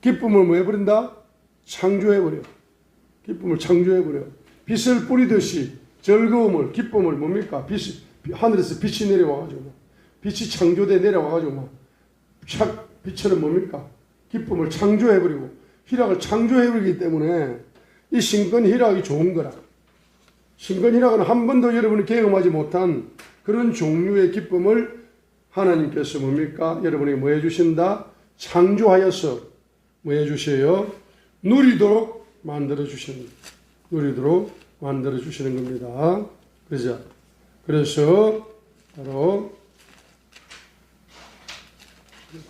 기쁨을 뭐 해버린다? 창조해버려. 기쁨을 창조해버려. 빛을 뿌리듯이 즐거움을, 기쁨을 뭡니까? 빛, 하늘에서 빛이 내려와가지고, 빛이 창조돼 내려와가지고, 막, 착, 빛처럼 뭡니까? 기쁨을 창조해버리고, 희락을 창조해버리기 때문에, 이 신권 희락이 좋은 거라. 신권 희락은 한 번도 여러분이 경험하지 못한 그런 종류의 기쁨을 하나님께서 뭡니까? 여러분에게 뭐 해주신다? 창조하여서 뭐 해주셔요? 누리도록 만들어 주시는 누리도록 만들어 주시는 겁니다. 그러죠? 그래서 바로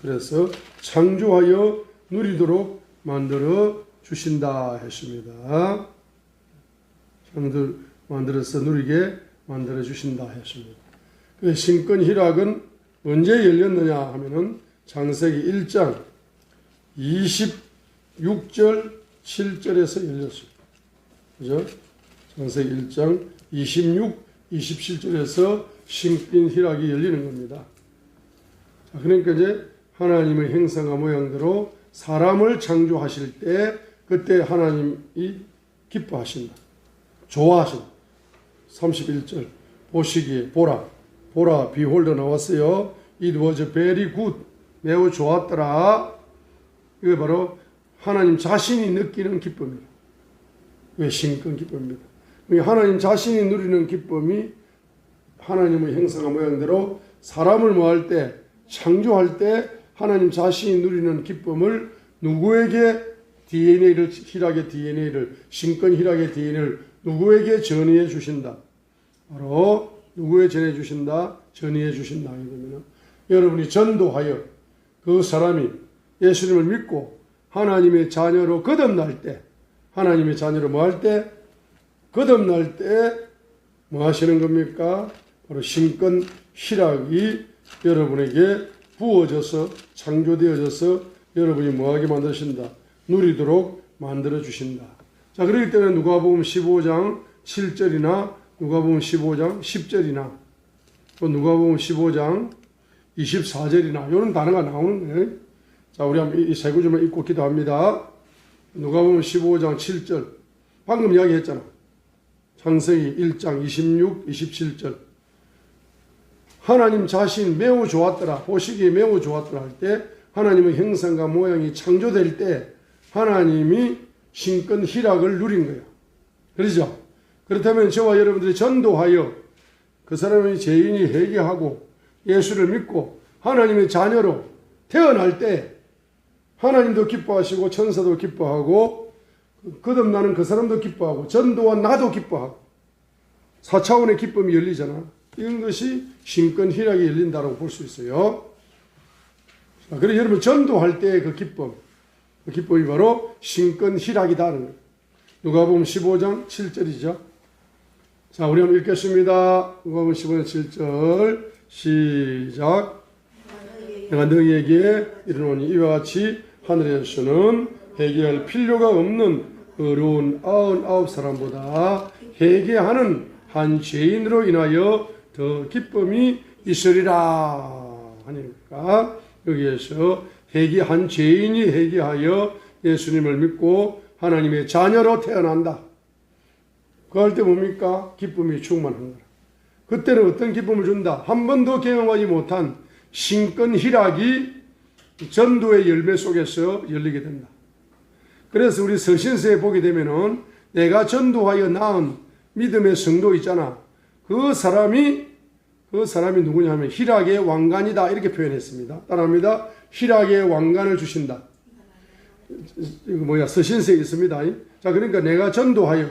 그래서 창조하여 누리도록 만들어 주신다 했습니다. 창조 만들어서 누리게 만들어 주신다 했습니다. 그 신권 희락은 언제 열렸느냐 하면은 창세기 1장 26절 7절에서 열렸습니다. 그죠? 창세기 1장 26, 27절에서 신권 희락이 열리는 겁니다. 자, 그러니까 이제 하나님의 행상과 모양대로 사람을 창조하실 때 그때 하나님이 기뻐하신다. 좋아하신다. 31절 보시기에 보라 보라 비홀더 나왔어요. It was very good. 매우 좋았더라. 이게 바로 하나님 자신이 느끼는 기쁨이에요. 왜 신권 기쁨입니다. 하나님 자신이 누리는 기쁨이 하나님의 형상과 모양대로 사람을 뭐할 때 창조할 때 하나님 자신이 누리는 기쁨을 누구에게 DNA를 희락의 DNA를 신권 희락의 DNA를 누구에게 전이해 주신다. 바로 누구에 전해 주신다? 전이해 주신다. 여러분이 전도하여 그 사람이 예수님을 믿고 하나님의 자녀로 거듭날 때 하나님의 자녀로 뭐 할 때? 거듭날 때 뭐 하시는 겁니까? 바로 신권 희락이 여러분에게 부어져서 창조되어져서 여러분이 뭐하게 만드신다? 누리도록 만들어 주신다. 자, 그렇기 때문에 누가복음 15장 7절이나 누가복음 15장 10절이나 또 누가복음 15장 24절이나 이런 단어가 나오는 거예요. 자, 우리 한번 이세 구절만 읽고 기도합니다. 누가복음 15장 7절 방금 이야기했잖아. 창세기 1장 26, 27절 하나님 자신 매우 좋았더라. 보시기에 매우 좋았더라 할 때 하나님의 형상과 모양이 창조될 때 하나님이 신권 희락을 누린 거예요. 그러죠? 그렇다면 저와 여러분들이 전도하여 그 사람의 죄인이 회개하고 예수를 믿고 하나님의 자녀로 태어날 때 하나님도 기뻐하시고 천사도 기뻐하고 거듭나는 그 사람도 기뻐하고 전도와 나도 기뻐하고 4차원의 기쁨이 열리잖아. 이런 것이 신권 희락이 열린다고 볼 수 있어요. 자, 그래서 여러분 전도할 때그 기쁨, 그 기쁨이 바로 신권 희락이다는 거예요. 누가복음 15장 7절이죠. 자, 우리 한번 읽겠습니다. 누가복음 15장 7절 시작. 내가 너희에게 이르노니 이와 같이 하늘에서는 회개할 필요가 없는 어려운 아흔아홉 사람보다 회개하는 한 죄인으로 인하여 더 기쁨이 있으리라 하니까 여기에서 회개한 죄인이 회개하여 예수님을 믿고 하나님의 자녀로 태어난다. 그럴 때 뭡니까? 기쁨이 충만한 거라. 그때는 어떤 기쁨을 준다? 한 번도 경험하지 못한 신권 희락이 전도의 열매 속에서 열리게 된다. 그래서 우리 서신서에 보게 되면은 내가 전도하여 낳은 믿음의 성도 있잖아. 그 사람이 그 사람이 누구냐 하면 희락의 왕관이다 이렇게 표현했습니다. 따라합니다. 희락의 왕관을 주신다. 이거 뭐야 서신서에 있습니다. 자 그러니까 내가 전도하여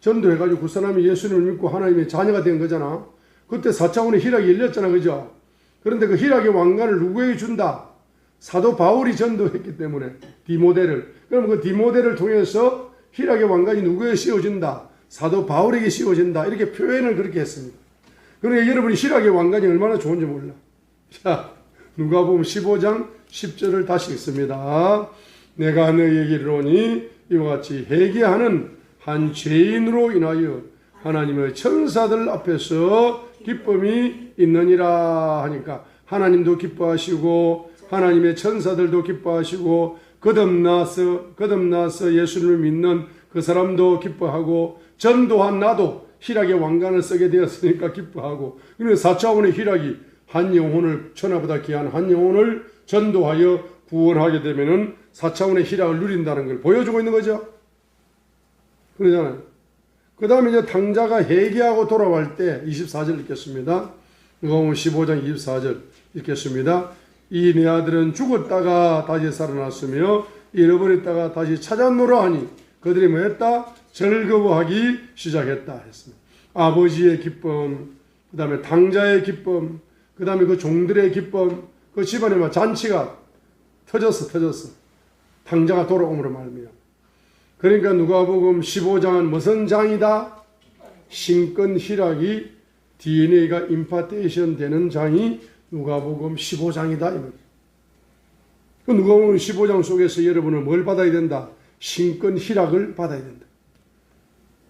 전도해가지고 그 사람이 예수님을 믿고 하나님의 자녀가 된 거잖아. 그때 4차원의 희락이 열렸잖아. 그죠? 그런데 그 희락의 왕관을 누구에게 준다? 사도 바울이 전도했기 때문에 디모데를. 그럼 그 디모데를 통해서 희락의 왕관이 누구에게 씌워진다? 사도 바울에게 씌워진다. 이렇게 표현을 그렇게 했습니다. 그러니까 여러분이 희락의 왕관이 얼마나 좋은지 몰라. 자, 누가 보면 15장 10절을 다시 읽습니다. 내가 너희에게 이르노니 이와 같이 회개하는 한 죄인으로 인하여 하나님의 천사들 앞에서 기쁨이 있느니라 하니까 하나님도 기뻐하시고 하나님의 천사들도 기뻐하시고 거듭나서 거듭나서 예수를 믿는 그 사람도 기뻐하고 전도한 나도 희락의 왕관을 쓰게 되었으니까 기뻐하고 그러면 4차원의 희락이 한 영혼을 천하보다 귀한 한 영혼을 전도하여 구원하게 되면은 4차원의 희락을 누린다는 걸 보여주고 있는 거죠. 그러잖아요. 그 다음에 이제 당자가 회개하고 돌아갈 때 24절 읽겠습니다. 요한복음 15장 24절 읽겠습니다. 이 내 아들은 죽었다가 다시 살아났으며 잃어버렸다가 다시 찾았노라 하니 그들이 뭐 했다? 즐거워하기 시작했다 했습니다. 아버지의 기쁨, 그 다음에 당자의 기쁨, 그 다음에 그 종들의 기쁨, 그 집안에 막 잔치가 터졌어, 터졌어. 당자가 돌아옴으로 말미암아. 그러니까 누가복음 15장은 무슨 장이다? 신권 희락이 DNA가 임파테이션 되는 장이 누가복음 15장이다 이 말이에요. 그 누가복음 15장 속에서 여러분은 뭘 받아야 된다? 신권 희락을 받아야 된다.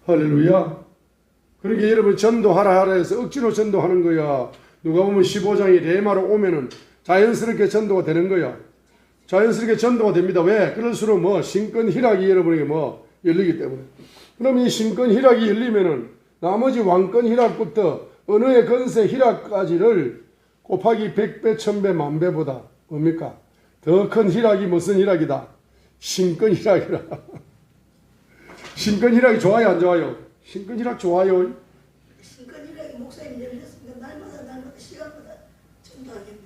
할렐루야. 그러니까 여러분 전도하라 하라 해서 억지로 전도하는 거야. 누가복음 15장이 레마로 오면은 자연스럽게 전도가 되는 거야. 자연스럽게 전도가 됩니다. 왜? 그럴수록 뭐 신권 희락이 여러분에게 뭐 열리기 때문에. 그럼 이 신권 희락이 열리면은 나머지 왕권 희락부터 언어의 건세 희락까지를 곱하기 100배, 1000배, 만배보다 뭡니까? 더 큰 희락이 무슨 희락이다? 신권 희락이라. 신권 희락이 좋아요, 안 좋아요? 신권 희락 좋아요. 신권이라기 목사님 열렸으니까 날마다 날마다 시간마다 전도하겠네.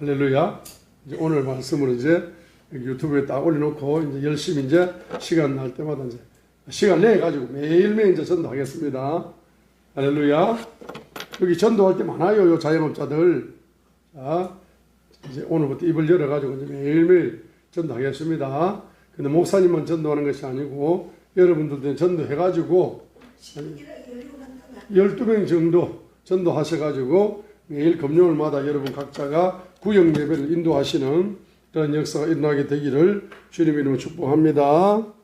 할렐루야. 이제 오늘 말씀을 이제 유튜브에 딱 올려놓고 이제 열심히 이제 시간 날 때마다 이제 시간 내 가지고 매일매일 이제 전도하겠습니다. 할렐루야. 여기 전도할 게 많아요, 요 자영업자들. 자, 이제 오늘부터 입을 열어 가지고 이제 매일매일 전도하겠습니다. 근데 목사님만 전도하는 것이 아니고 여러분들도 전도해 가지고 신권이라기 열리고 난 다음에 12명 정도 전도하셔가지고 매일 금요일마다 여러분 각자가 구역 예배를 인도하시는 그런 역사가 일어나게 되기를 주님 이름으로 축복합니다.